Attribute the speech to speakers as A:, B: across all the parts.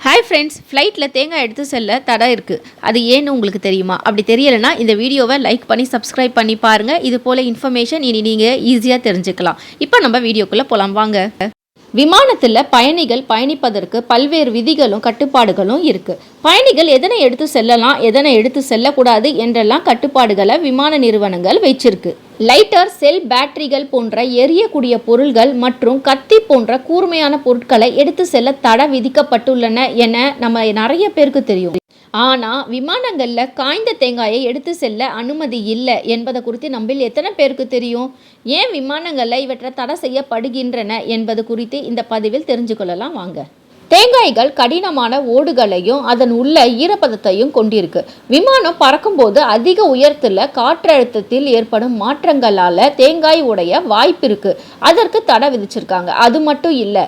A: Hi friends ஃப்ளைட்டில் தேங்காய் எடுத்து செல்ல தடை இருக்குது அது ஏன்னு உங்களுக்கு தெரியுமா? அப்படி தெரியலைன்னா இந்த வீடியோவை லைக் பண்ணி சப்ஸ்கிரைப் பண்ணி பாருங்கள் இது போல் இன்ஃபர்மேஷன் இனி நீங்கள் ஈஸியாக தெரிஞ்சுக்கலாம். இப்போ நம்ம வீடியோக்குள்ளே போகலாம் வாங்க. விமானத்தில் பயணிகள் பயணிப்பதற்கு பல்வேறு விதிகளும் கட்டுப்பாடுகளும் இருக்குது பயணிகள் எதனை எடுத்து செல்லலாம் எதனை எடுத்து செல்லக்கூடாது என்றெல்லாம் கட்டுப்பாடுகளை விமான நிறுவனங்கள் வச்சிருக்கு. லைட்டர் செல் பேட்டரிகள் போன்ற எரியக்கூடிய பொருள்கள் மற்றும் கத்தி போன்ற கூர்மையான பொருட்களை எடுத்து செல்ல தடை விதிக்கப்பட்டுள்ளன என நம்ம நிறைய பேருக்கு தெரியும். ஆனால் விமானங்களில் காய்ந்த தேங்காயை எடுத்து செல்ல அனுமதி இல்லை என்பதை குறித்து நம்மில் எத்தனை பேருக்கு தெரியும்? ஏன் விமானங்களில் இவற்றை தடை செய்யப்படுகின்றன என்பது குறித்து இந்த பதிவில் தெரிஞ்சு கொள்ளலாம். வாங்க. தேங்காய்கள் கடினமான ஓடுகளையும் அதன் உள்ள ஈரப்பதத்தையும் கொண்டிருக்கு. விமானம் பறக்கும்போது அதிக உயரத்தில் காற்றழுத்தத்தில் ஏற்படும் மாற்றங்களால் தேங்காய் உடைய வாய்ப்பு இருக்கு. அதற்கு தடை விதிச்சிருக்காங்க. அது மட்டும் இல்லை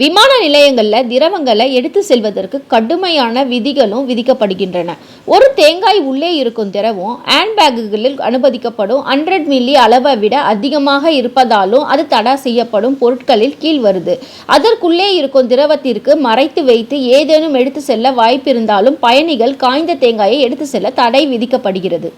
A: விமான நிலையங்களில் திரவங்களை எடுத்து செல்வதற்கு கடுமையான விதிகளும் விதிக்கப்படுகின்றன. ஒரு தேங்காய் உள்ளே இருக்கும் திரவம் ஹேண்ட்பேக்குகளில் அனுமதிக்கப்படும் ஹண்ட்ரட் மில்லி அளவை விட அதிகமாக இருப்பதாலும் அது தடை செய்யப்படும் பொருட்களில் கீழ் வருது. அதற்குள்ளே இருக்கும் திரவத்திற்கு மறைத்து வைத்து ஏதேனும் எடுத்து செல்ல வாய்ப்பிருந்தாலும் பயணிகள் காய்ந்த தேங்காயை எடுத்து செல்ல தடை விதிக்கப்படுகிறது.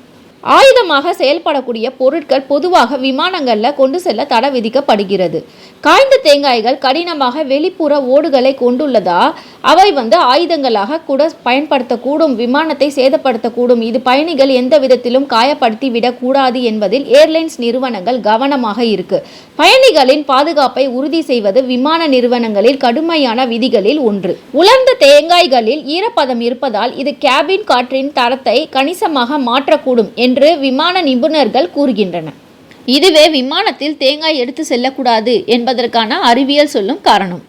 A: ஆயுதமாக செயல்படக்கூடிய பொருட்கள் பொதுவாக விமானங்களில் கொண்டு செல்ல தடை விதிக்கப்படுகிறது. காய்ந்த தேங்காய்கள் கடினமாக வெளிப்புற ஓடுகளை கொண்டுள்ளதா? அவை வந்து ஆயுதங்களாக கூட பயன்படுத்தக்கூடும் விமானத்தை சேதப்படுத்தக்கூடும். இது பயணிகள் எந்த விதத்திலும் காயப்படுத்தி விடக்கூடாது என்பதில் ஏர்லைன்ஸ் நிறுவனங்கள் கவனமாக இருக்கு. பயணிகளின் பாதுகாப்பை உறுதி செய்வது விமான நிறுவனங்களில் கடுமையான விதிகளில் ஒன்று. உலர்ந்த தேங்காய்களில் ஈரப்பதம் இருப்பதால் இது கேபின் காற்றின் தரத்தை கணிசமாக மாற்றக்கூடும் என்று விமான நிபுணர்கள் கூறுகின்றனர். இதுவே விமானத்தில் தேங்காய் எடுத்து செல்லக்கூடாது என்பதற்கான அறிவியல் சொல்லும் காரணம்.